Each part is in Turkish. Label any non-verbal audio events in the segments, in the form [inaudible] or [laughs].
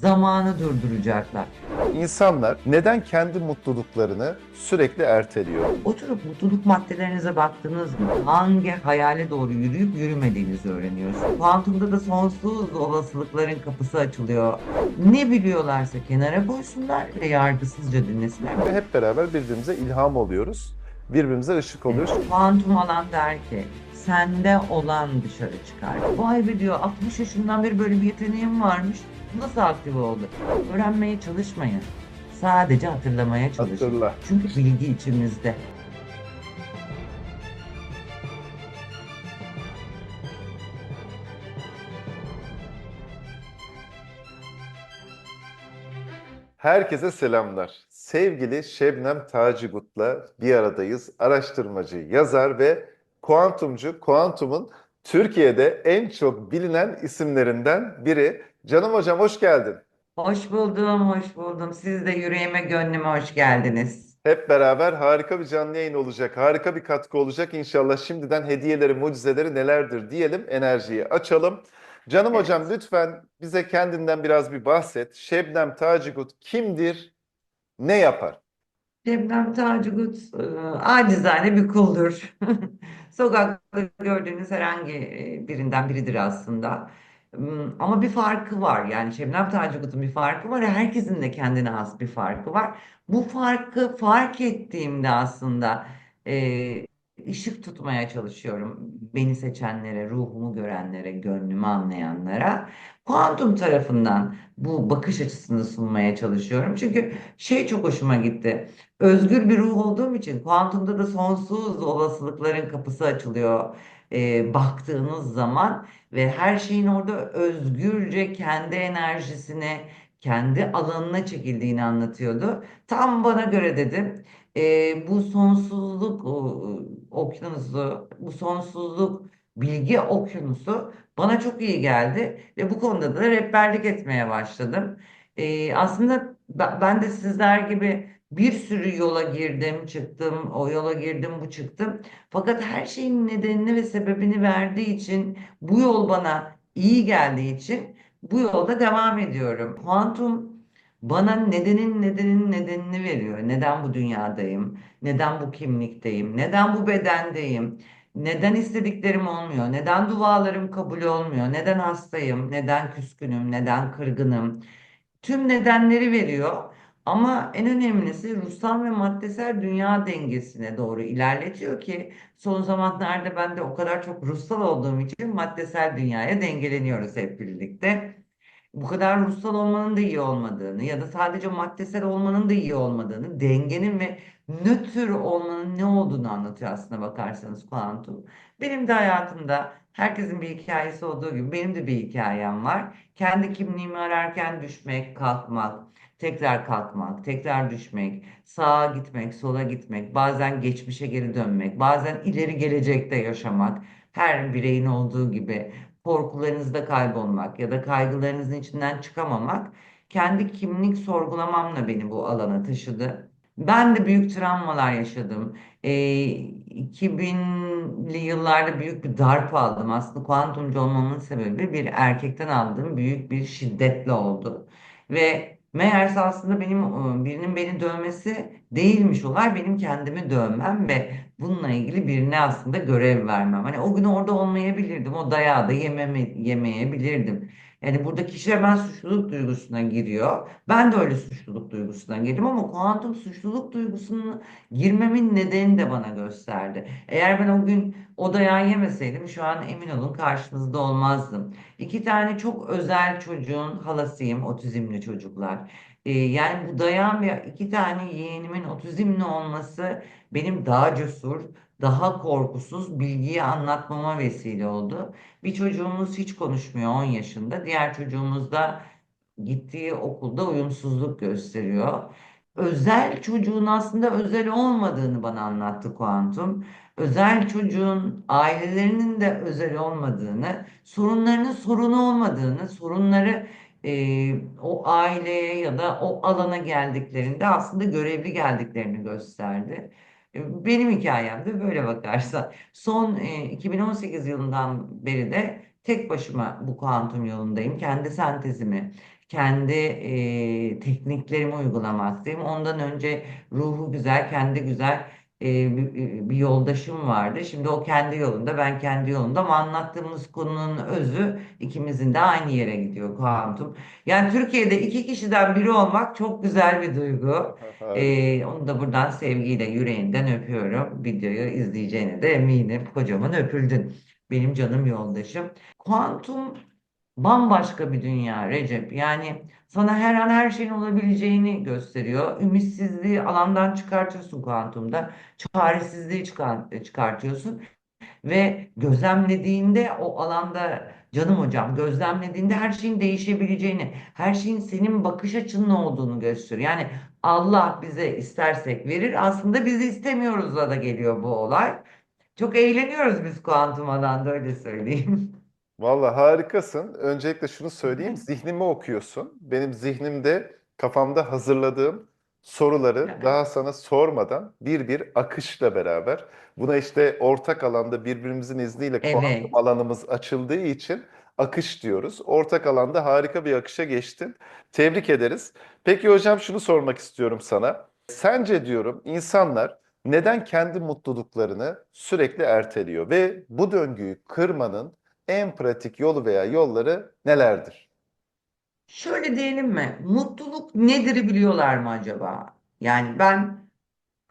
zamanı durduracaklar. İnsanlar neden kendi mutluluklarını sürekli erteliyor? Oturup mutluluk maddelerinize baktınız mı? Hangi hayale doğru yürüyüp yürümediğinizi öğreniyorsunuz. Kuantumda da sonsuz olasılıkların kapısı açılıyor. Ne biliyorlarsa kenara koysunlar ve yargısızca dinlesinler. Ve hep beraber birbirimize ilham oluyoruz. Birbirimize ışık oluyoruz. Kuantum alan der ki sende olan dışarı çıkar. Vay be diyor 60 yaşından beri böyle bir yeteneğim varmış. Nasıl aktif oldu? Öğrenmeye çalışmayın. Sadece hatırlamaya çalışın. Hatırla. Çünkü bilgi içimizde. Herkese selamlar. Sevgili Şebnem Tacigut'la bir aradayız. Araştırmacı, yazar ve kuantumcu. Kuantumun Türkiye'de en çok bilinen isimlerinden biri. Canım hocam hoş geldin. Hoş buldum, hoş buldum. Siz de yüreğime, gönlüme hoş geldiniz. Hep beraber harika bir canlı yayın olacak. Harika bir katkı olacak inşallah. Şimdiden hediyeleri, mucizeleri nelerdir diyelim. Enerjiyi açalım. Canım Evet. hocam lütfen bize kendinden biraz bir bahset. Şebnem Tacigut kimdir? Ne yapar? Şebnem Tacigut e, acizane bir kuldur. [laughs] Sokakta gördüğünüz herhangi birinden biridir aslında. Ama bir farkı var. Yani Şebnem Tacigut'un bir farkı var. Herkesin de kendine has bir farkı var. Bu farkı fark ettiğimde aslında e, ışık tutmaya çalışıyorum. Beni seçenlere, ruhumu görenlere, gönlümü anlayanlara. Kuantum tarafından bu bakış açısını sunmaya çalışıyorum. Çünkü şey çok hoşuma gitti. Özgür bir ruh olduğum için kuantumda da sonsuz olasılıkların kapısı açılıyor. Ee, baktığınız zaman ve her şeyin orada özgürce kendi enerjisine, kendi alanına çekildiğini anlatıyordu. Tam bana göre dedim. Ee, bu sonsuzluk okyanusu, bu sonsuzluk bilgi okyanusu bana çok iyi geldi ve bu konuda da rehberlik etmeye başladım. Ee, aslında ben de sizler gibi bir sürü yola girdim, çıktım, o yola girdim, bu çıktım. Fakat her şeyin nedenini ve sebebini verdiği için, bu yol bana iyi geldiği için bu yolda devam ediyorum. Kuantum bana nedenin nedenin nedenini veriyor. Neden bu dünyadayım? Neden bu kimlikteyim? Neden bu bedendeyim? Neden istediklerim olmuyor? Neden dualarım kabul olmuyor? Neden hastayım? Neden küskünüm? Neden kırgınım? tüm nedenleri veriyor. Ama en önemlisi ruhsal ve maddesel dünya dengesine doğru ilerletiyor ki son zamanlarda ben de o kadar çok ruhsal olduğum için maddesel dünyaya dengeleniyoruz hep birlikte. Bu kadar ruhsal olmanın da iyi olmadığını ya da sadece maddesel olmanın da iyi olmadığını, dengenin ve nötr olmanın ne olduğunu anlatıyor aslına bakarsanız kuantum. Benim de hayatımda herkesin bir hikayesi olduğu gibi benim de bir hikayem var. Kendi kimliğimi ararken düşmek, kalkmak, tekrar kalkmak, tekrar düşmek, sağa gitmek, sola gitmek, bazen geçmişe geri dönmek, bazen ileri gelecekte yaşamak. Her bireyin olduğu gibi korkularınızda kaybolmak ya da kaygılarınızın içinden çıkamamak kendi kimlik sorgulamamla beni bu alana taşıdı. Ben de büyük travmalar yaşadım. Ee, 2000'li yıllarda büyük bir darp aldım. Aslında kuantumcu olmamın sebebi bir erkekten aldığım büyük bir şiddetle oldu. Ve meğerse aslında benim e, birinin beni dövmesi değilmiş olay benim kendimi dövmem ve bununla ilgili birine aslında görev vermem. Hani o gün orada olmayabilirdim. O dayağı da yememe, yemeyebilirdim. Yani burada kişi hemen suçluluk duygusuna giriyor. Ben de öyle suçluluk duygusuna girdim ama kuantum suçluluk duygusuna girmemin nedeni de bana gösterdi. Eğer ben o gün o yemeseydim şu an emin olun karşınızda olmazdım. İki tane çok özel çocuğun halasıyım, otizmli çocuklar. Ee, yani bu dayan ve iki tane yeğenimin otizmli olması benim daha cesur, daha korkusuz bilgiyi anlatmama vesile oldu. Bir çocuğumuz hiç konuşmuyor 10 yaşında. Diğer çocuğumuz da gittiği okulda uyumsuzluk gösteriyor. Özel çocuğun aslında özel olmadığını bana anlattı kuantum. Özel çocuğun ailelerinin de özel olmadığını, sorunlarının sorunu olmadığını, sorunları e, o aileye ya da o alana geldiklerinde aslında görevli geldiklerini gösterdi. Benim hikayem de böyle bakarsan. Son e, 2018 yılından beri de tek başıma bu kuantum yolundayım. Kendi sentezimi, kendi tekniklerimi uygulamaktayım. Ondan önce ruhu güzel, kendi güzel e, bir, bir yoldaşım vardı. Şimdi o kendi yolunda, ben kendi yolunda ama anlattığımız konunun özü ikimizin de aynı yere gidiyor kuantum. Yani Türkiye'de iki kişiden biri olmak çok güzel bir duygu. E, onu da buradan sevgiyle yüreğinden öpüyorum. Videoyu izleyeceğine de eminim. Kocaman öpüldün. Benim canım yoldaşım. Kuantum bambaşka bir dünya Recep. Yani sana her an her şeyin olabileceğini gösteriyor. Ümitsizliği alandan çıkartıyorsun kuantumda. Çaresizliği çıkar- çıkartıyorsun. Ve gözlemlediğinde o alanda canım hocam gözlemlediğinde her şeyin değişebileceğini, her şeyin senin bakış açının olduğunu gösteriyor. Yani Allah bize istersek verir. Aslında bizi istemiyoruz da geliyor bu olay. Çok eğleniyoruz biz kuantum alanda öyle söyleyeyim. [laughs] Vallahi harikasın. Öncelikle şunu söyleyeyim. Zihnimi okuyorsun. Benim zihnimde kafamda hazırladığım soruları daha sana sormadan bir bir akışla beraber buna işte ortak alanda birbirimizin izniyle kuantum Evet. alanımız açıldığı için akış diyoruz. Ortak alanda harika bir akışa geçtin. Tebrik ederiz. Peki hocam şunu sormak istiyorum sana. Sence diyorum insanlar neden kendi mutluluklarını sürekli erteliyor ve bu döngüyü kırmanın en pratik yolu veya yolları nelerdir? Şöyle diyelim mi? Mutluluk nedir biliyorlar mı acaba? Yani ben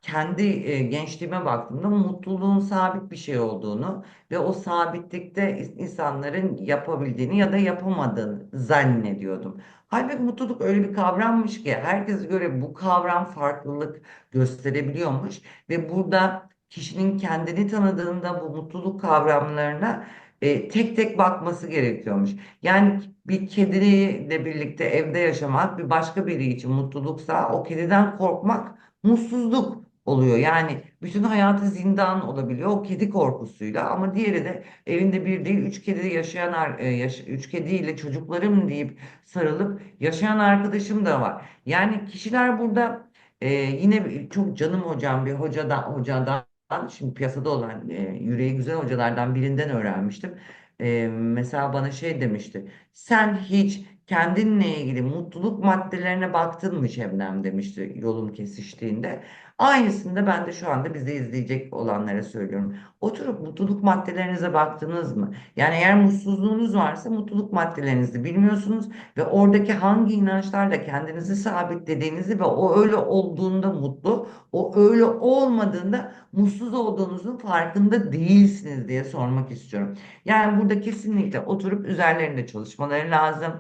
kendi e, gençliğime baktığımda mutluluğun sabit bir şey olduğunu ve o sabitlikte insanların yapabildiğini ya da yapamadığını zannediyordum. Halbuki mutluluk öyle bir kavrammış ki herkese göre bu kavram farklılık gösterebiliyormuş ve burada kişinin kendini tanıdığında bu mutluluk kavramlarına e, tek tek bakması gerekiyormuş. Yani bir kediyle birlikte evde yaşamak bir başka biri için mutluluksa o kediden korkmak mutsuzluk oluyor. Yani bütün hayatı zindan olabiliyor o kedi korkusuyla ama diğeri de evinde bir değil üç kedi yaşayan e, yaş- üç kediyle çocuklarım deyip sarılıp yaşayan arkadaşım da var. Yani kişiler burada e, yine çok canım hocam bir hocadan hocadan şimdi piyasada olan e, yüreği güzel hocalardan birinden öğrenmiştim. E, mesela bana şey demişti. Sen hiç kendinle ilgili mutluluk maddelerine baktın mı Şebnem demişti yolum kesiştiğinde. Aynısını da ben de şu anda bizi izleyecek olanlara söylüyorum. Oturup mutluluk maddelerinize baktınız mı? Yani eğer mutsuzluğunuz varsa mutluluk maddelerinizi bilmiyorsunuz ve oradaki hangi inançlarla kendinizi sabitlediğinizi ve o öyle olduğunda mutlu, o öyle olmadığında mutsuz olduğunuzun farkında değilsiniz diye sormak istiyorum. Yani burada kesinlikle oturup üzerlerinde çalışmaları lazım.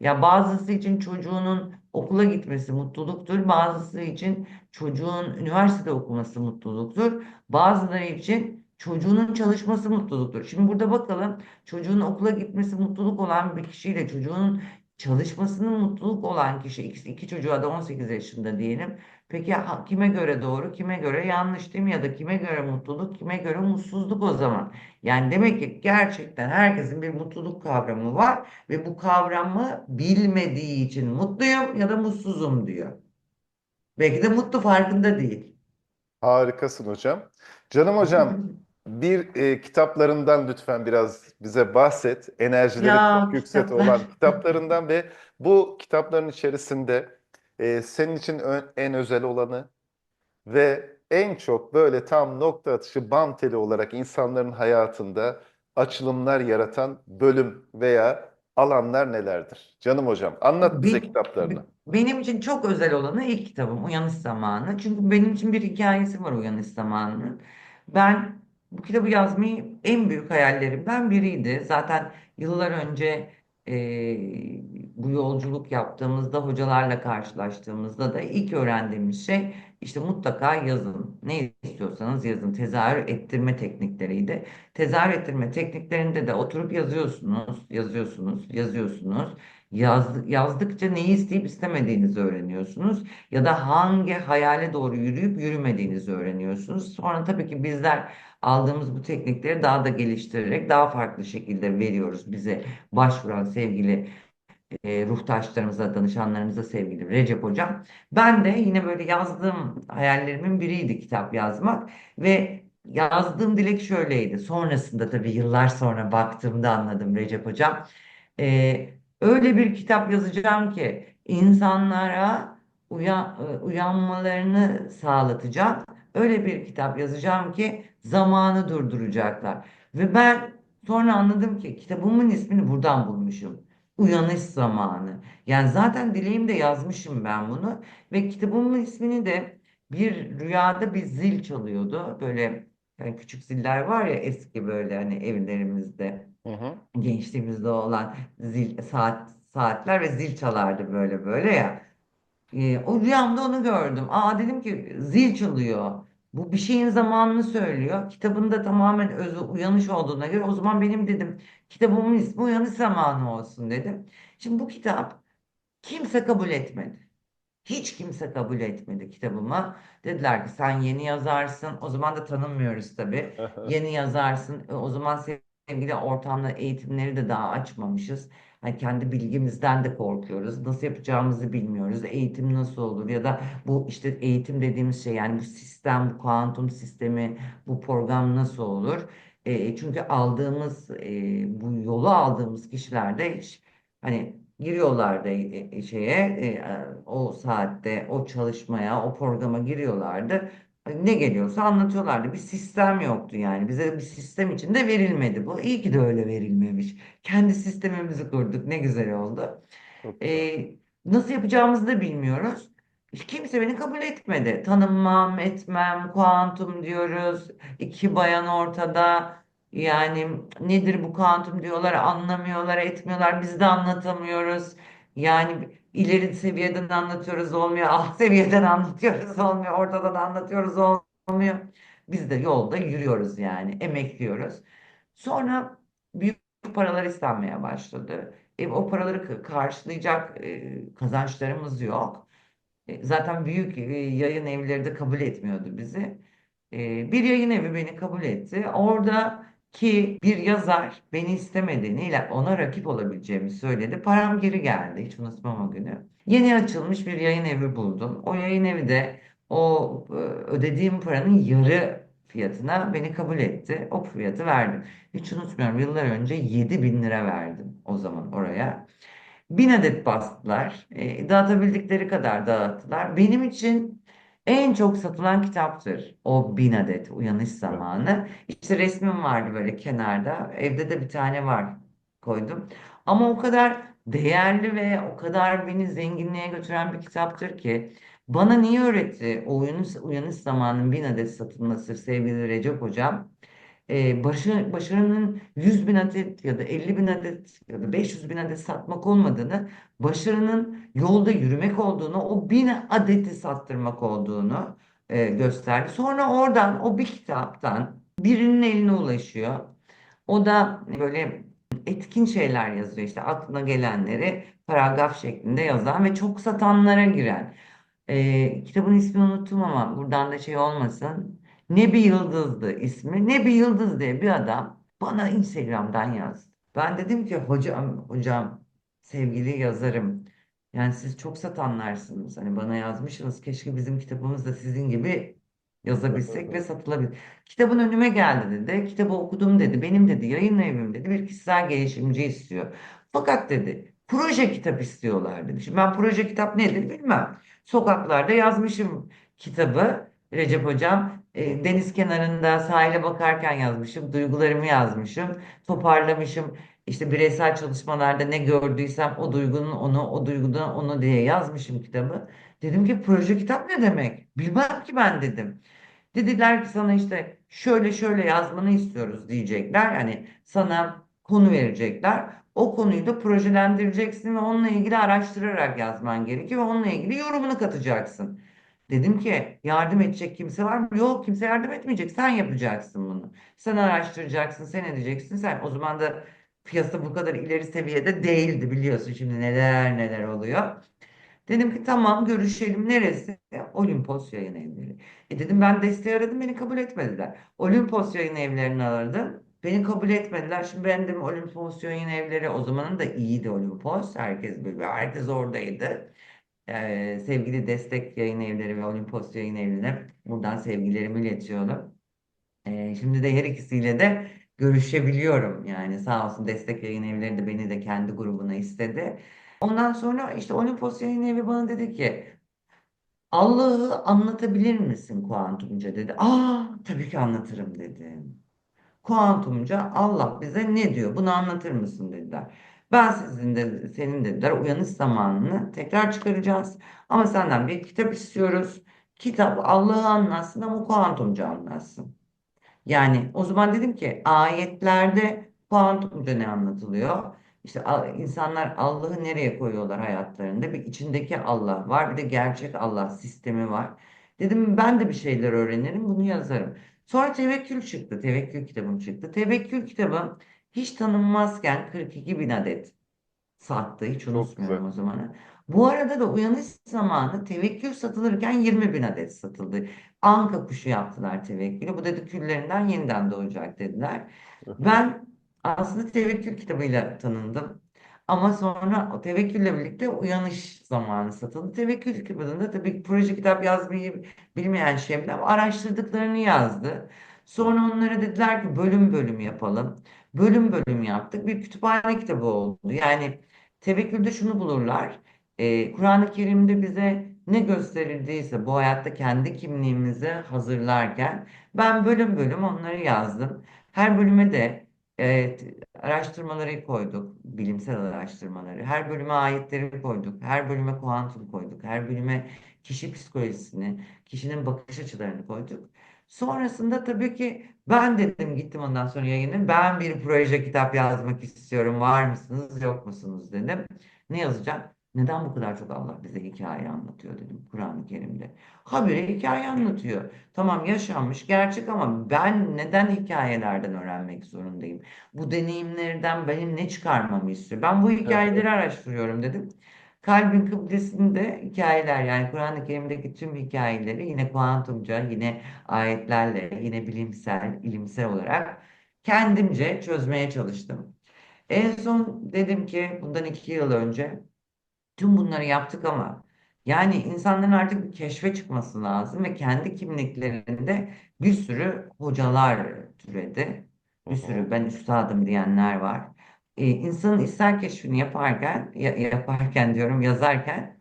Ya bazısı için çocuğunun okula gitmesi mutluluktur, bazısı için çocuğun üniversitede okuması mutluluktur. Bazıları için çocuğunun çalışması mutluluktur. Şimdi burada bakalım çocuğun okula gitmesi mutluluk olan bir kişiyle çocuğun çalışmasının mutluluk olan kişi iki, iki çocuğa da 18 yaşında diyelim. Peki ha- kime göre doğru, kime göre yanlış değil mi? Ya da kime göre mutluluk, kime göre mutsuzluk o zaman? Yani demek ki gerçekten herkesin bir mutluluk kavramı var ve bu kavramı bilmediği için mutluyum ya da mutsuzum diyor. Belki de mutlu farkında değil. Harikasın hocam. Canım hocam, [laughs] bir e, kitaplarından lütfen biraz bize bahset. Enerjileri çok Ya yüksek kitaplar. olan kitaplarından ve bu kitapların içerisinde e, senin için ö- en özel olanı ve en çok böyle tam nokta atışı bam teli olarak insanların hayatında açılımlar yaratan bölüm veya alanlar nelerdir? Canım hocam, anlat bize Be- kitaplarını. be- benim için çok özel olanı ilk kitabım Uyanış Zamanı. Çünkü benim için bir hikayesi var Uyanış Zamanı'nın. Ben bu kitabı yazmayı en büyük hayallerimden biriydi. Zaten yıllar önce e, bu yolculuk yaptığımızda hocalarla karşılaştığımızda da ilk öğrendiğimiz şey işte mutlaka yazın. Ne istiyorsanız yazın. Tezahür ettirme teknikleriydi. Tezahür ettirme tekniklerinde de oturup yazıyorsunuz, yazıyorsunuz, yazıyorsunuz. Yaz, yazdıkça neyi isteyip istemediğinizi öğreniyorsunuz ya da hangi hayale doğru yürüyüp yürümediğinizi öğreniyorsunuz. Sonra tabii ki bizler aldığımız bu teknikleri daha da geliştirerek daha farklı şekilde veriyoruz bize başvuran sevgili e, ruhtaşlarımıza, danışanlarımıza sevgili Recep Hocam. Ben de yine böyle yazdığım hayallerimin biriydi kitap yazmak ve yazdığım dilek şöyleydi. Sonrasında tabii yıllar sonra baktığımda anladım Recep Hocam. E, Öyle bir kitap yazacağım ki insanlara uyan, e, uyanmalarını sağlatacak. Öyle bir kitap yazacağım ki zamanı durduracaklar. Ve ben sonra anladım ki kitabımın ismini buradan bulmuşum. Uyanış zamanı. Yani zaten dileğimde yazmışım ben bunu. Ve kitabımın ismini de bir rüyada bir zil çalıyordu. Böyle yani küçük ziller var ya eski böyle hani evlerimizde Hı hı. gençliğimizde olan zil saat saatler ve zil çalardı böyle böyle ya. Ee, o rüyamda onu gördüm. Aa dedim ki zil çalıyor. Bu bir şeyin zamanını söylüyor. Kitabında tamamen özü uyanış olduğuna göre o zaman benim dedim kitabımın ismi Uyanış Zamanı olsun dedim. Şimdi bu kitap kimse kabul etmedi. Hiç kimse kabul etmedi kitabıma. Dediler ki sen yeni yazarsın. O zaman da tanınmıyoruz tabii. [laughs] Yeni yazarsın. E, O zaman sevgili ortamda eğitimleri de daha açmamışız. Hani kendi bilgimizden de korkuyoruz. Nasıl yapacağımızı bilmiyoruz. Eğitim nasıl olur ya da bu işte eğitim dediğimiz şey yani bu sistem, bu kuantum sistemi, bu program nasıl olur? E, çünkü aldığımız e, bu yolu aldığımız kişiler de hiç hani giriyorlardı e, e, şeye e, o saatte o çalışmaya o programa giriyorlardı. Ne geliyorsa anlatıyorlardı. Bir sistem yoktu yani. Bize bir sistem içinde verilmedi bu. İyi ki de öyle verilmemiş. Kendi sistemimizi kurduk. Ne güzel oldu. Çok güzel. Ee, nasıl yapacağımızı da bilmiyoruz. Kimse beni kabul etmedi. Tanınmam, etmem, kuantum diyoruz. İki bayan ortada. Yani nedir bu kuantum diyorlar, anlamıyorlar, etmiyorlar. Biz de anlatamıyoruz. Yani ileri seviyeden anlatıyoruz olmuyor. Alt [laughs] seviyeden anlatıyoruz olmuyor. Ortadan anlatıyoruz olmuyor. Biz de yolda yürüyoruz yani. Emekliyoruz. Sonra büyük paralar istenmeye başladı. E, o paraları karşılayacak e, kazançlarımız yok. E, zaten büyük e, yayın evleri de kabul etmiyordu bizi. E, bir yayın evi beni kabul etti. Oradaki bir yazar beni istemediğini, ona rakip olabileceğimi söyledi. Param geri geldi. Hiç unutmam o günü. Yeni açılmış bir yayın evi buldum. O yayın evi de o e, ödediğim paranın yarı fiyatına beni kabul etti. O fiyatı verdim. Hiç unutmuyorum yıllar önce 7 bin lira verdim o zaman oraya. Bin adet bastılar. E, dağıtabildikleri kadar dağıttılar. Benim için en çok satılan kitaptır. O bin adet uyanış zamanı. İşte resmim vardı böyle kenarda. Evde de bir tane var koydum. Ama o kadar değerli ve o kadar beni zenginliğe götüren bir kitaptır ki bana niye öğretti o uyanış, uyanış zamanının bin adet satılması sevgili Recep Hocam? E, başı, başarının 100 bin adet ya da 50 bin adet ya da 500 bin adet satmak olmadığını, başarının yolda yürümek olduğunu, o bin adeti sattırmak olduğunu e, gösterdi. Sonra oradan o bir kitaptan birinin eline ulaşıyor. O da böyle etkin şeyler yazıyor işte aklına gelenleri paragraf şeklinde yazan ve çok satanlara giren. Ee, kitabın ismini unuttum ama buradan da şey olmasın. Ne bir yıldızdı ismi. Ne bir yıldız diye bir adam bana Instagram'dan yazdı. Ben dedim ki hocam hocam sevgili yazarım. Yani siz çok satanlarsınız. Hani bana yazmışsınız. Keşke bizim kitabımız da sizin gibi yazabilsek ve satılabilir. Kitabın önüme geldi dedi. Kitabı okudum dedi. Benim dedi yayın evim dedi. Bir kişisel gelişimci istiyor. Fakat dedi proje kitap istiyorlar dedi. Şimdi ben proje kitap nedir bilmem. Sokaklarda yazmışım kitabı Recep Hocam. E, deniz kenarında sahile bakarken yazmışım. Duygularımı yazmışım. Toparlamışım. İşte bireysel çalışmalarda ne gördüysem o duygunun onu, o duygudan onu diye yazmışım kitabı. Dedim ki proje kitap ne demek? Bilmem ki ben dedim. Dediler ki sana işte şöyle şöyle yazmanı istiyoruz diyecekler. Yani sana konu verecekler. O konuyu da projelendireceksin ve onunla ilgili araştırarak yazman gerekiyor ve onunla ilgili yorumunu katacaksın. Dedim ki yardım edecek kimse var mı? Yok kimse yardım etmeyecek. Sen yapacaksın bunu. Sen araştıracaksın, sen edeceksin. Sen o zaman da piyasa bu kadar ileri seviyede değildi biliyorsun şimdi neler neler oluyor. Dedim ki tamam görüşelim neresi? Olimpos Yayın Evleri. E dedim ben desteği aradım beni kabul etmediler. Olimpos Yayın Evlerini aradım. Beni kabul etmediler. Şimdi ben dedim Olimpos Yayın Evleri o zamanın da iyiydi Olimpos. Herkes herkes oradaydı. Ee, sevgili Destek Yayın Evleri ve Olimpos Yayın Evi'ne buradan sevgilerimi iletiyorum. Ee, şimdi de her ikisiyle de görüşebiliyorum. Yani sağ olsun Destek Yayın Evleri de beni de kendi grubuna istedi. Ondan sonra işte Olimpos Yayın Evi bana dedi ki Allah'ı anlatabilir misin kuantumca dedi. Aa tabii ki anlatırım dedim. Kuantumca Allah bize ne diyor? Bunu anlatır mısın dediler. Ben sizin de senin dediler uyanış zamanını tekrar çıkaracağız. Ama senden bir kitap istiyoruz. Kitap Allah'ı anlatsın ama kuantumca anlatsın. Yani o zaman dedim ki ayetlerde kuantumda ne anlatılıyor? İşte insanlar Allah'ı nereye koyuyorlar hayatlarında? Bir içindeki Allah var, bir de gerçek Allah sistemi var. Dedim ben de bir şeyler öğrenirim, bunu yazarım. Sonra tevekkül çıktı, tevekkül kitabım çıktı. Tevekkül kitabım hiç tanınmazken 42 bin adet sattı. Hiç unutmuyorum o zamanı. Bu arada da uyanış zamanı tevekkül satılırken 20 bin adet satıldı. Anka kuşu yaptılar tevekkülü. Bu dedi küllerinden yeniden doğacak dediler. Ben aslında tevekkül kitabıyla tanındım. Ama sonra o tevekkülle birlikte uyanış zamanı satıldı. Tevekkül kitabında tabii proje kitap yazmayı bilmeyen Şebnem araştırdıklarını yazdı. Sonra onlara dediler ki bölüm bölüm yapalım. Bölüm bölüm yaptık. Bir kütüphane kitabı oldu. Yani tevekkülde şunu bulurlar. Ee, Kur'an-ı Kerim'de bize ne gösterildiyse bu hayatta kendi kimliğimizi hazırlarken ben bölüm bölüm onları yazdım. Her bölüme de e, araştırmaları koyduk, bilimsel araştırmaları. Her bölüme ayetleri koyduk, her bölüme kuantum koyduk, her bölüme kişi psikolojisini, kişinin bakış açılarını koyduk. Sonrasında tabii ki ben dedim gittim ondan sonra yayına ben bir proje kitap yazmak istiyorum. Var mısınız, yok musunuz dedim. Ne yazacağım? Neden bu kadar çok Allah bize hikaye anlatıyor dedim Kur'an-ı Kerim'de. Habire hikaye anlatıyor. Tamam yaşanmış gerçek ama ben neden hikayelerden öğrenmek zorundayım? Bu deneyimlerden benim ne çıkarmamı istiyor? Ben bu hikayeleri araştırıyorum dedim. Kalbin kıblesinde hikayeler yani Kur'an-ı Kerim'deki tüm hikayeleri yine kuantumca, yine ayetlerle, yine bilimsel, ilimsel olarak kendimce çözmeye çalıştım. En son dedim ki bundan iki yıl önce Tüm bunları yaptık ama yani insanların artık keşfe çıkması lazım ve kendi kimliklerinde bir sürü hocalar türedi. Bir sürü ben üstadım diyenler var. Ee, insanın içsel keşfini yaparken ya- yaparken diyorum yazarken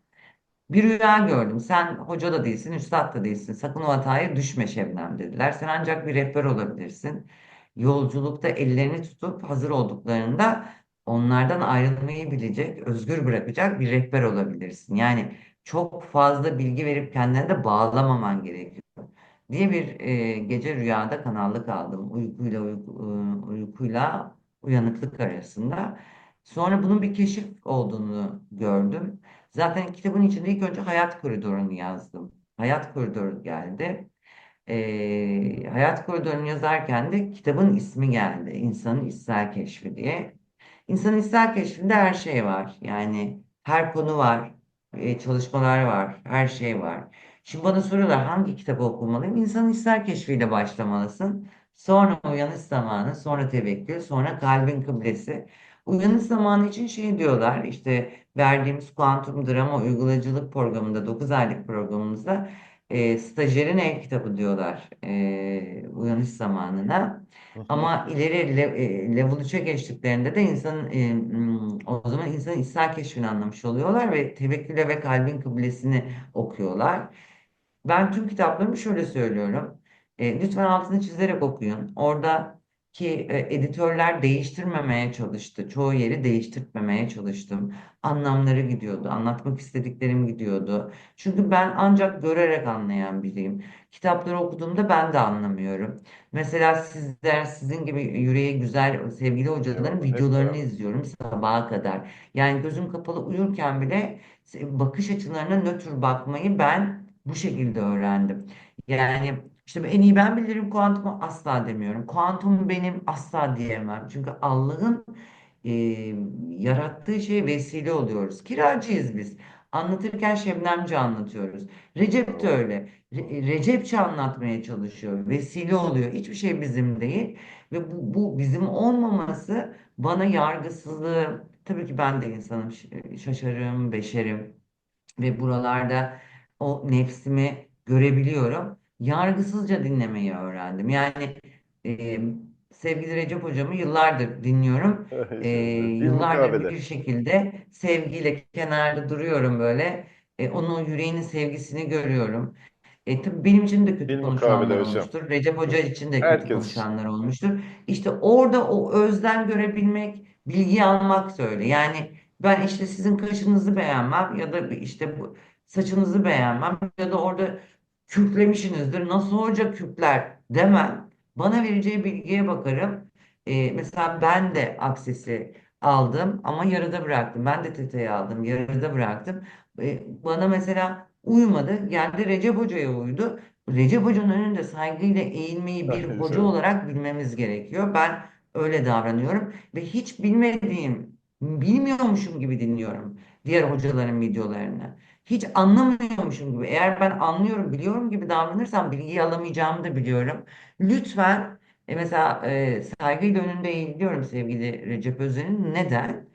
bir rüya gördüm. Sen hoca da değilsin, üstad da değilsin. Sakın o hataya düşme Şebnem dediler. Sen ancak bir rehber olabilirsin. Yolculukta ellerini tutup hazır olduklarında onlardan ayrılmayı bilecek, özgür bırakacak bir rehber olabilirsin. Yani çok fazla bilgi verip kendine de bağlamaman gerekiyor diye bir e, gece rüyada kanallık aldım. Uykuyla uyku, e, uykuyla uyanıklık arasında. Sonra bunun bir keşif olduğunu gördüm. Zaten kitabın içinde ilk önce hayat koridorunu yazdım. Hayat koridoru geldi. Ee, hayat koridorunu yazarken de kitabın ismi geldi. İnsanın içsel keşfi diye. İnsanın içsel keşfinde her şey var. Yani her konu var, e, çalışmalar var, her şey var. Şimdi bana soruyorlar hangi kitabı okumalıyım? İnsanın içsel keşfiyle başlamalısın. Sonra uyanış zamanı, sonra tevekkül, sonra kalbin kıblesi. Uyanış zamanı için şey diyorlar işte verdiğimiz kuantum drama uygulayıcılık programında 9 aylık programımızda e, stajyerin el kitabı diyorlar e, uyanış zamanına. Hı hı. Ama ileri le- e, level 3'e geçtiklerinde de insanın e, hmm, o zaman insanın içsel keşfini anlamış oluyorlar ve tevekküle ve kalbin kıblesini okuyorlar. Ben tüm kitaplarımı şöyle söylüyorum. E, lütfen altını çizerek okuyun. Oradaki e, editörler değiştirmemeye çalıştı. Çoğu yeri değiştirmemeye çalıştım. Anlamları gidiyordu. Anlatmak istediklerim gidiyordu. Çünkü ben ancak görerek anlayan biriyim. Kitapları okuduğumda ben de anlamıyorum. Mesela sizler, sizin gibi yüreği güzel sevgili hocaların videolarını izliyorum sabaha kadar. Yani gözüm kapalı uyurken bile bakış açılarına nötr bakmayı ben bu şekilde öğrendim. Yani işte en iyi ben bilirim kuantumu asla demiyorum. Kuantum benim asla diyemem. Çünkü Allah'ın e, yarattığı şeye vesile oluyoruz. Kiracıyız biz. Anlatırken Şebnemci anlatıyoruz. Recep de öyle. Re- Recepçi anlatmaya çalışıyor. Vesile oluyor. Hiçbir şey bizim değil. Ve bu, bu bizim olmaması bana yargısızlığı, tabii ki ben de insanım, şaşarım, beşerim ve buralarda o nefsimi görebiliyorum. Yargısızca dinlemeyi öğrendim. Yani e, sevgili Recep hocamı yıllardır dinliyorum. [laughs] Dil yıllardır bir şekilde sevgiyle kenarda duruyorum böyle. Ee, onun yüreğinin sevgisini görüyorum. E, tabii benim için de kötü konuşanlar hocam. olmuştur. Recep Hoca için de kötü Herkes konuşanlar olmuştur. İşte orada o özden görebilmek, bilgi almak da öyle. Yani ben işte sizin kaşınızı beğenmem ya da işte bu saçınızı beğenmem ya da orada kürklemişsinizdir. Nasıl hoca kürkler demem. Bana vereceği bilgiye bakarım. E, mesela ben de aksesi aldım ama yarıda bıraktım. Ben de teteye aldım, yarıda bıraktım. E, bana mesela uymadı. Geldi Recep Hoca'ya uydu. Recep Hoca'nın önünde saygıyla eğilmeyi bir hoca Evet. olarak bilmemiz gerekiyor. Ben öyle davranıyorum ve hiç bilmediğim, bilmiyormuşum gibi dinliyorum diğer hocaların videolarını. Hiç anlamıyormuşum gibi. Eğer ben anlıyorum, biliyorum gibi davranırsam bilgiyi alamayacağımı da biliyorum. Lütfen e, mesela e, saygıyla önünde eğiliyorum sevgili Recep Özen'in. Neden?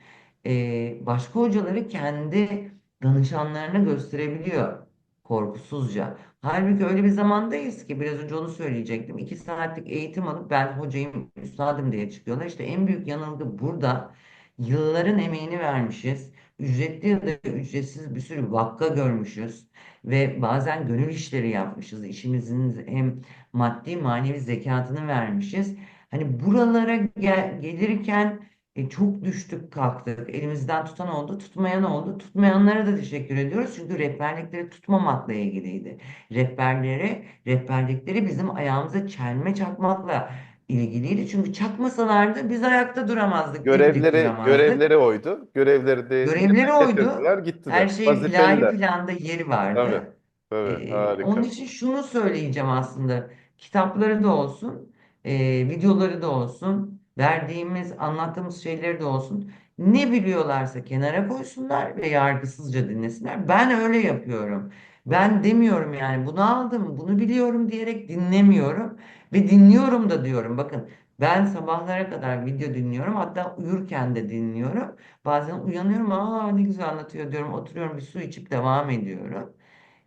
E, başka hocaları kendi danışanlarına gösterebiliyor korkusuzca. Halbuki öyle bir zamandayız ki biraz önce onu söyleyecektim. İki saatlik eğitim alıp ben hocayım, üstadım diye çıkıyorlar. İşte en büyük yanılgı burada. Yılların emeğini vermişiz. Ücretli ya da ücretsiz bir sürü vakka görmüşüz. Ve bazen gönül işleri yapmışız. İşimizin hem maddi manevi zekatını vermişiz. Hani buralara gel- gelirken e, çok düştük kalktık. Elimizden tutan oldu, tutmayan oldu. Tutmayanlara da teşekkür ediyoruz. Çünkü rehberlikleri tutmamakla ilgiliydi. Rehberleri, rehberlikleri bizim ayağımıza çelme çakmakla ilgiliydi. Çünkü çakmasalardı biz ayakta duramazdık, Görevleri duramazdık. görevleri oydu. Görevleri de Görevleri oydu. gittiler. Her şeyin ilahi Vazifeliler. planda yeri Tabii. vardı. Tabii. Ee, onun için şunu söyleyeceğim aslında. Kitapları da olsun, e, videoları da olsun, verdiğimiz, anlattığımız şeyleri de olsun. Ne biliyorlarsa kenara koysunlar ve yargısızca dinlesinler. Ben öyle yapıyorum. Ben demiyorum yani bunu aldım, bunu biliyorum diyerek dinlemiyorum ve dinliyorum da diyorum. Bakın ben sabahlara kadar video dinliyorum, hatta uyurken de dinliyorum. Bazen uyanıyorum, aa ne güzel anlatıyor diyorum, oturuyorum bir su içip devam ediyorum.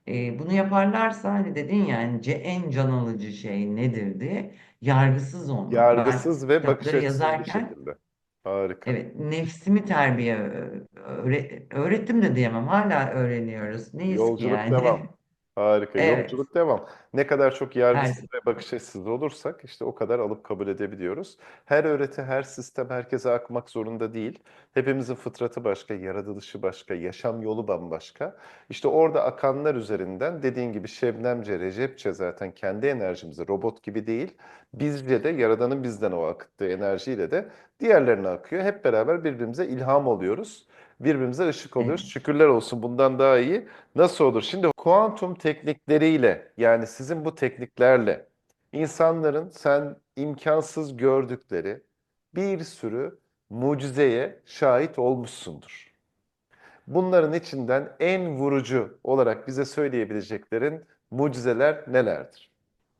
E, bunu yaparlarsa hani dedin ya yani en can alıcı şey nedir diye yargısız olmak. Ben Yargısız ve bakış açısız bir yazarken şekilde. Harika. evet nefsimi terbiye öğre- öğrettim de diyemem. Hala öğreniyoruz. Neyiz ki Yolculuk devam. [laughs] Harika. Evet. Yolculuk devam. Ne kadar çok yargısız ve bakış açısız olursak işte o kadar alıp kabul edebiliyoruz. Her öğreti, her sistem herkese akmak zorunda değil. Hepimizin fıtratı başka, yaratılışı başka, yaşam yolu bambaşka. İşte orada akanlar üzerinden dediğin gibi Şebnemce, Recepçe zaten kendi enerjimizi robot gibi değil. Bizce de Yaradan'ın bizden o akıttığı enerjiyle de diğerlerine akıyor. Hep beraber birbirimize ilham oluyoruz. Birbirimize ışık oluyoruz. evet. Şükürler olsun bundan daha iyi. Nasıl olur? Şimdi kuantum teknikleriyle yani sizin bu tekniklerle insanların sen imkansız gördükleri bir sürü mucizeye şahit olmuşsundur. Bunların içinden en vurucu olarak bize söyleyebileceklerin mucizeler nelerdir?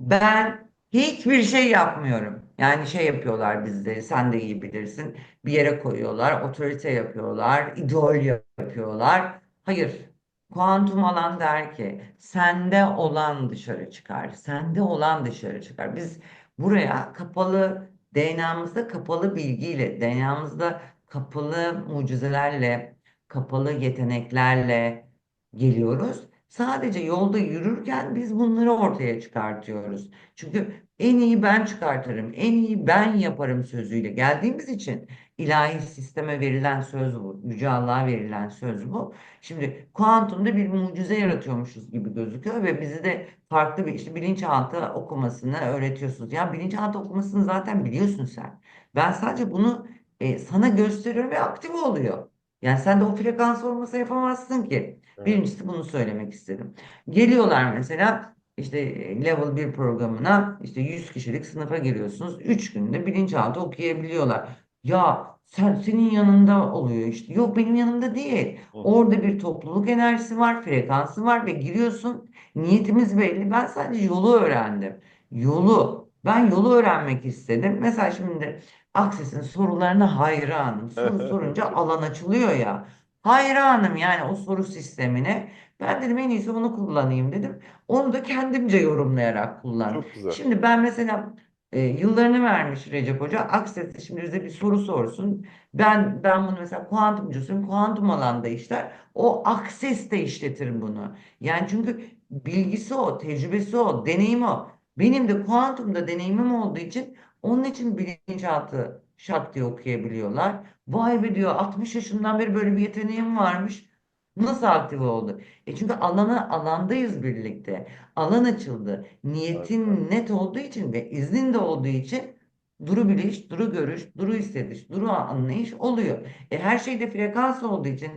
Ben hiçbir şey yapmıyorum. Yani şey yapıyorlar bizde, sen de iyi bilirsin. Bir yere koyuyorlar, otorite yapıyorlar, idol yapıyorlar. Hayır, kuantum alan der ki sende olan dışarı çıkar, sende olan dışarı çıkar. Biz buraya kapalı, DNA'mızda kapalı bilgiyle, DNA'mızda kapalı mucizelerle, kapalı yeteneklerle geliyoruz. Sadece yolda yürürken biz bunları ortaya çıkartıyoruz. Çünkü en iyi ben çıkartırım, en iyi ben yaparım sözüyle geldiğimiz için ilahi sisteme verilen söz bu, Yüce Allah'a verilen söz bu. Şimdi kuantumda bir mucize yaratıyormuşuz gibi gözüküyor ve bizi de farklı bir işte bilinçaltı okumasını öğretiyorsunuz. Ya bilinçaltı okumasını zaten biliyorsun sen. Ben sadece bunu e, sana gösteriyorum ve aktif oluyor. Yani sen de o frekans olmasa yapamazsın ki. Birincisi bunu söylemek istedim. Geliyorlar mesela işte level 1 programına işte 100 kişilik sınıfa giriyorsunuz. 3 günde bilinçaltı okuyabiliyorlar. Ya sen senin yanında oluyor işte. Yok benim yanımda değil. Orada bir topluluk enerjisi var, frekansı var ve giriyorsun. Niyetimiz belli. Ben sadece yolu öğrendim. Yolu. Ben yolu öğrenmek istedim. Mesela şimdi Akses'in sorularına hayranım. Soru [laughs] sorunca alan açılıyor ya. Hayranım yani o soru sistemine. Ben dedim en iyisi bunu kullanayım dedim. Onu da kendimce yorumlayarak kullandım. çok güzel. Şimdi ben mesela E, yıllarını vermiş Recep Hoca. Aksesi şimdi bize bir soru sorsun. Ben ben bunu mesela kuantumcusuyum. Kuantum alanda işler. O akses de işletir bunu. Yani çünkü bilgisi o, tecrübesi o, deneyimi o. Benim de kuantumda deneyimim olduğu için onun için bilinçaltı şak diye okuyabiliyorlar. Vay be diyor 60 yaşından beri böyle bir yeteneğim varmış. Nasıl aktive oldu? E çünkü alana alandayız birlikte. Alan açıldı. Niyetin net olduğu için ve iznin de olduğu için duru biliş, duru görüş, duru hissediş, duru anlayış oluyor. E her şeyde frekans olduğu için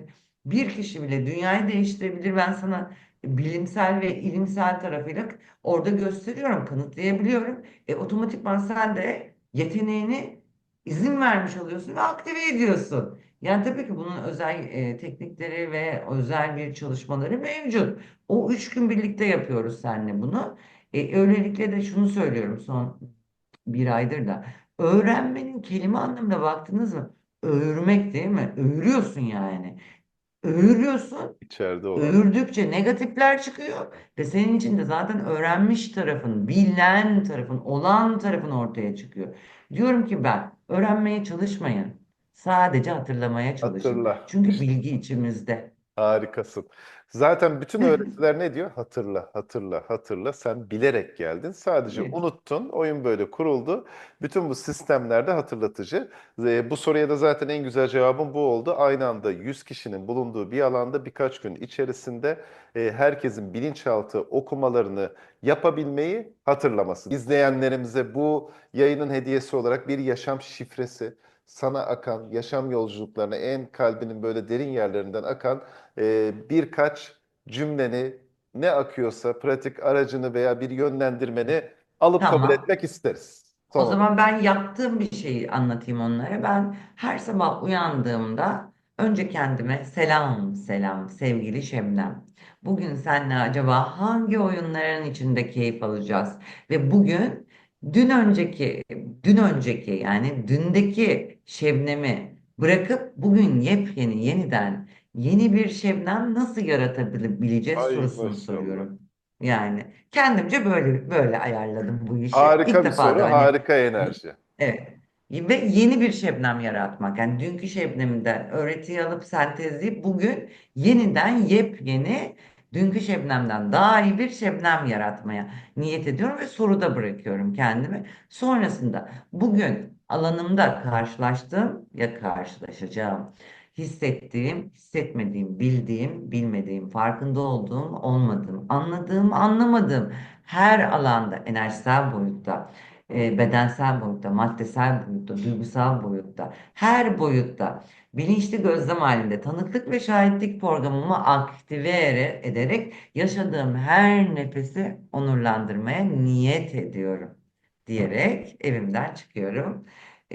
bir kişi bile dünyayı değiştirebilir. Ben sana bilimsel ve ilimsel tarafıyla orada gösteriyorum, kanıtlayabiliyorum. E otomatikman sen de yeteneğini izin vermiş oluyorsun ve aktive ediyorsun. Yani tabii ki bunun özel e, teknikleri ve özel bir çalışmaları mevcut. O üç gün birlikte yapıyoruz seninle bunu. E, öylelikle de şunu söylüyorum son bir aydır da. Öğrenmenin kelime anlamına baktınız mı? Öğürmek değil mi? Öğürüyorsun yani. Öğürüyorsun. İçeride olan. Öğürdükçe negatifler çıkıyor ve senin için de zaten öğrenmiş tarafın, bilen tarafın, olan tarafın ortaya çıkıyor. Diyorum ki ben öğrenmeye çalışmayın. Sadece hatırlamaya çalışın. Hatırla. Çünkü bilgi içimizde. Harikasın. Zaten bütün [laughs] öğreticiler ne diyor? Hatırla, hatırla, hatırla. Sen bilerek geldin. Sadece Evet. unuttun. Oyun böyle kuruldu. Bütün bu sistemlerde hatırlatıcı. Bu soruya da zaten en güzel cevabım bu oldu. Aynı anda 100 kişinin bulunduğu bir alanda birkaç gün içerisinde e, herkesin bilinçaltı okumalarını yapabilmeyi hatırlaması. İzleyenlerimize bu yayının hediyesi olarak bir yaşam şifresi, sana akan yaşam yolculuklarına en kalbinin böyle derin yerlerinden akan e, birkaç cümleni ne akıyorsa pratik aracını veya bir yönlendirmeni alıp kabul Tamam. etmek isteriz. O zaman ben yaptığım bir şeyi anlatayım onlara. Ben her sabah uyandığımda önce kendime selam selam sevgili Şebnem. Bugün seninle acaba hangi oyunların içinde keyif alacağız? Ve bugün dün önceki dün önceki yani dündeki Şebnem'i bırakıp bugün yepyeni yeniden yeni bir Şebnem nasıl yaratabileceğiz Ay sorusunu maşallah. soruyorum. Yani kendimce böyle böyle ayarladım bu işi. İlk Harika bir defa soru, da hani harika enerji. Evet. Ve yeni bir Şebnem yaratmak. Yani dünkü Şebnem'den öğretiyi alıp sentezleyip bugün yeniden yepyeni dünkü Şebnem'den daha iyi bir Şebnem yaratmaya niyet ediyorum ve soruda bırakıyorum kendimi. Sonrasında bugün alanımda karşılaştığım ya karşılaşacağım, hissettiğim, hissetmediğim, bildiğim, bilmediğim, farkında olduğum, olmadığım, anladığım, anlamadığım her alanda enerjisel boyutta e, bedensel boyutta, maddesel boyutta, duygusal boyutta, her boyutta bilinçli gözlem halinde tanıklık ve şahitlik programımı aktive ere- ederek yaşadığım her nefesi onurlandırmaya niyet ediyorum diyerek evimden çıkıyorum.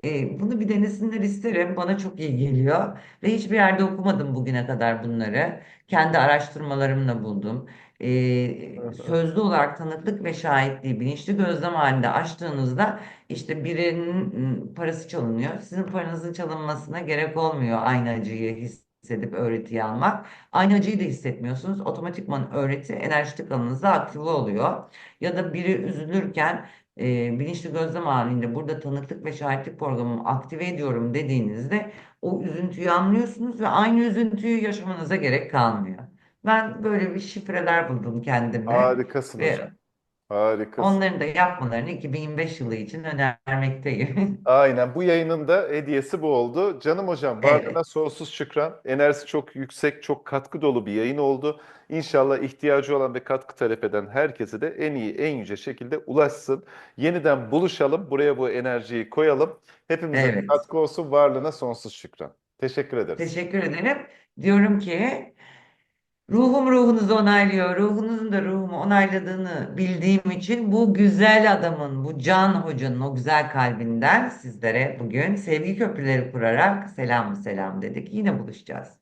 E, bunu bir denesinler isterim. Bana çok iyi geliyor. Ve hiçbir yerde okumadım bugüne kadar bunları. Kendi araştırmalarımla buldum. E, sözlü olarak tanıklık ve şahitliği bilinçli gözlem halinde açtığınızda işte birinin parası çalınıyor. Sizin paranızın çalınmasına gerek olmuyor aynı acıyı hissedip öğretiyi almak. Aynı acıyı da hissetmiyorsunuz. Otomatikman öğreti enerjitik alanınızda aktive oluyor. Ya da biri üzülürken e, bilinçli gözlem halinde burada tanıklık ve şahitlik programımı aktive ediyorum dediğinizde o üzüntüyü anlıyorsunuz ve aynı üzüntüyü yaşamanıza gerek kalmıyor. Ben böyle bir şifreler buldum kendime Harikasın hocam. ve Harikasın. onların da yapmalarını 2025 yılı için önermekteyim. [laughs] Aynen bu yayının da hediyesi bu oldu. Canım hocam varlığına Evet, sonsuz şükran. Enerjisi çok yüksek, çok katkı dolu bir yayın oldu. İnşallah ihtiyacı olan ve katkı talep eden herkese de en iyi, en yüce şekilde ulaşsın. Yeniden buluşalım. Buraya bu enerjiyi koyalım. Hepimize evet. katkı olsun. Varlığına sonsuz şükran. Teşekkür ederiz. Teşekkür ederim. Diyorum ki ruhum ruhunuzu onaylıyor, ruhunuzun da ruhumu onayladığını bildiğim için bu güzel adamın, bu Can Hoca'nın o güzel kalbinden sizlere bugün sevgi köprüleri kurarak selam selam dedik. Yine buluşacağız.